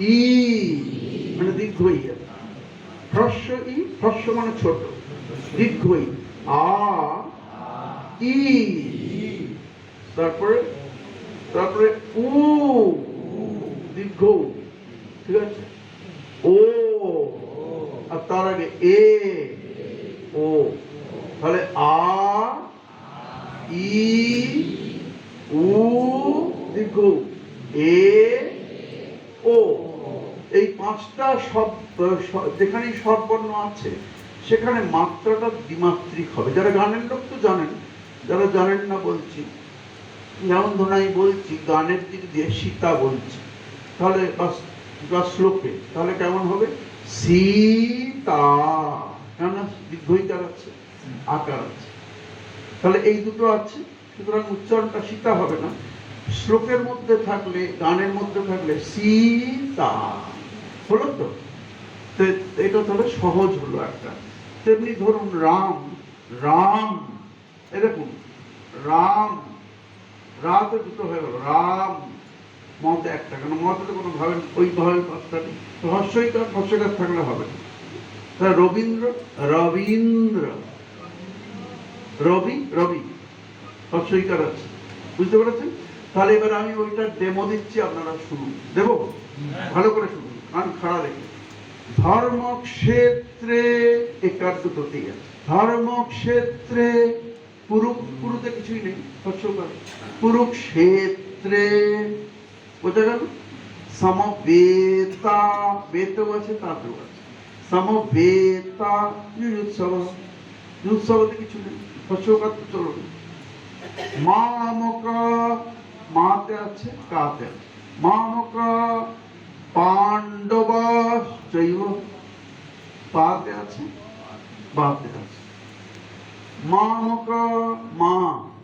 ই মানে দীর্ঘই। হ্রস্ব ই, হ্রস্ব মানে ছোট। দীর্ঘই। আ, ই। তারপরে তারপরে উ দীর্ঘ ঠিক আছে? ও, আর তার আগে এ, ও। তাহলে আ, ই, উ দীর্ঘ। এ, ও। এই পাঁচটা শব্দ স- যেখানে স্বরবর্ণ আছে, সেখানে মাত্রাটা দ্বিমাত্রিক হবে। যারা গানের লোক তো জানেন, যারা জানেন না বলছি। যেমন ধরুন আমি বলছি, গানের দিক দিয়ে সীতা বলছি। তাহলে বা বা শ্লোকে, তাহলে কেমন হবে? সীতা। কেননা দীর্ঘইকার আছে, আকার আছে। তাহলে এই দুটো আছে, সুতরাং উচ্চারণটা সীতা হবে না। শ্লোকের মধ্যে থাকলে, গানের মধ্যে থাকলে সীতা। হলো তো? তো এটা তাহলে সহজ হলো একটা। তেমনি ধরুন রাম রাম এরকম রাম রাতে দুটো হয়ে গেল, রাম, মতে একটা, কেন মতে তো কোনো ভাবে ওই ভাবে পাঁচটা নেই। হর্ষইকার হর্ষইকার থাকলে হবে না। তাহলে রবীন্দ্র রবীন্দ্র, রবি রবি, হর্ষইকার আছে। বুঝতে পেরেছেন? তাহলে এবার আমি ওইটা ডেমো দিচ্ছি আপনারা শুনুন। দেব? ভালো করে শুনুন, কান খাড়া রেখে। ধর্মক্ষেত্রে একার দুটোতেই আছে। ধর্মক্ষেত্রে পুরু পুরুতে কিছুই নেই কুরুক্ষেত্রে বোঝা গেল? সমবেতা বেতেও আছে, তাতেও আছে। সমবেতা যুৎসব যুৎসবতে কিছু নেই হর্ষকার তো চলো মামকা মাতে আছে, কাতে মামকা পাণ্ডবাস পাতে আছে, বাতে আছে। মামকা মা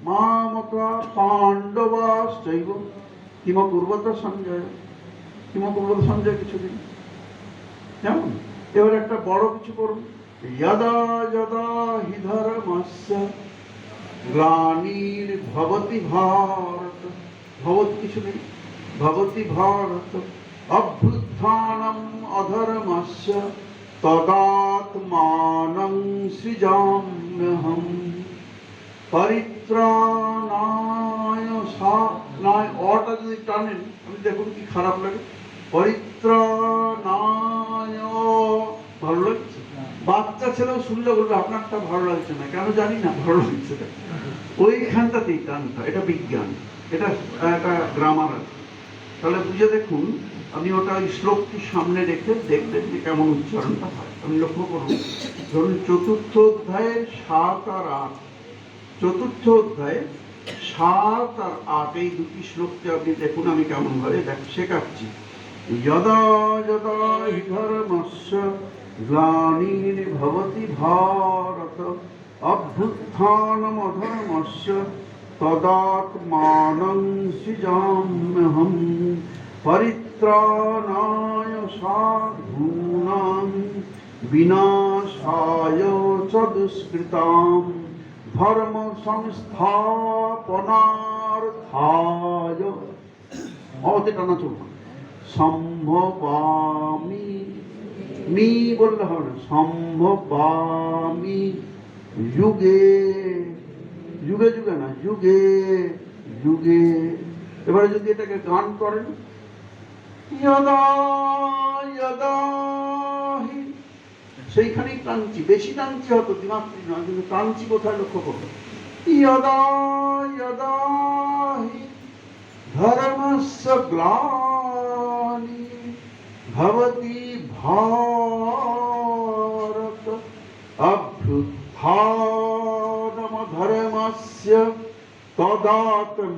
মামকা পাণ্ডবাস জৈব। কিম পূর্বত সঞ্জয় কিম পূর্বত সঞ্জয় কিছু দিন যেমন, এবার একটা বড় কিছু করুন। যদা যদা হি ধর্মস্য গ্লানির ভবতি ভারত ভবত কিছু নেই। ভবতি ভারত অভ্যুত্থানম অধর্মস্য তদাত্মানং সৃজাম্যহম। পরিত্রাণায় নয় অটা যদি টানেন, আমি দেখুন কি খারাপ লাগে। পরিত্রাণায় ভালো লাগছে? বাচ্চা ছেলেও শুনলে বলবে আপনারটা ভালো লাগছে না। কেন জানি না, ভালো লাগছে ওইখানটাতেই টানটা, এটা বিজ্ঞান। এটা একটা গ্রামার আছে। তাহলে বুঝে দেখুন আমি ওটা ওই শ্লোকটি সামনে রেখে দেখবেন যে কেমন উচ্চারণটা হয়। আমি লক্ষ্য করুন, ধরুন চতুর্থ অধ্যায়ের সাত আর আট। চতুর্থ অধ্যায়ে সাত আর আট, এই দুটি শ্লোককে আপনি দেখুন, আমি কেমন ভাবে দেখ শেখাচ্ছি। যদা যদা হি ধর্মস্য গ্লানির্ভবতি ভারত অভ্যুত্থানমধর্মস্য তদাত্মানং সৃজাম্যহম পরিত্রাণায় সাধূনাং বিনাশায় চ দুষ্কৃতাম ধর্ম সংস্থাপনার্থায় টানা চলবে সম্ভবামি মি বললে হবে না সম্ভবামি যুগে যুগে যুগে না, যুগে যুগে। এবারে যদি এটাকে গান করেন সেইখানেই টানছি বেশি টানছি হতো দিমাত্রি নয়, কিন্তু টানছি কোথায় লক্ষ্য করব ধর্মস্য গ্লানি ভবতি ভারত অভ্যুত্থানমধর্মস্য তদাত্মানং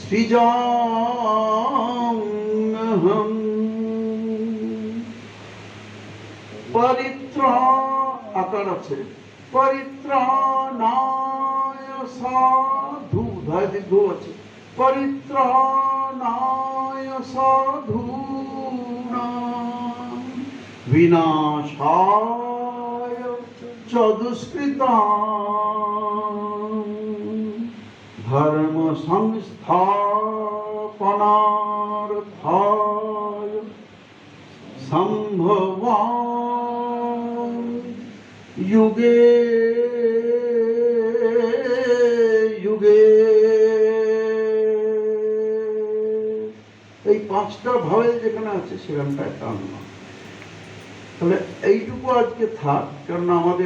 সৃজাম্যহম পরিত্রা আকার আছে। পরিত্রাণায় সাধু ধয় দীর্ঘ আছে। পরিত্রাণায় সাধু বিনাশায় চ দুষ্কৃতাম ধর্ম সংস্থা পনার্থায় সম্ভবান যুগে যুগে। এই পাঁচটা ভাওয়েল যেখানে আছে সেখানটায় টান না তাহলে এইটুকু আজকে থাক কারণ আমাদের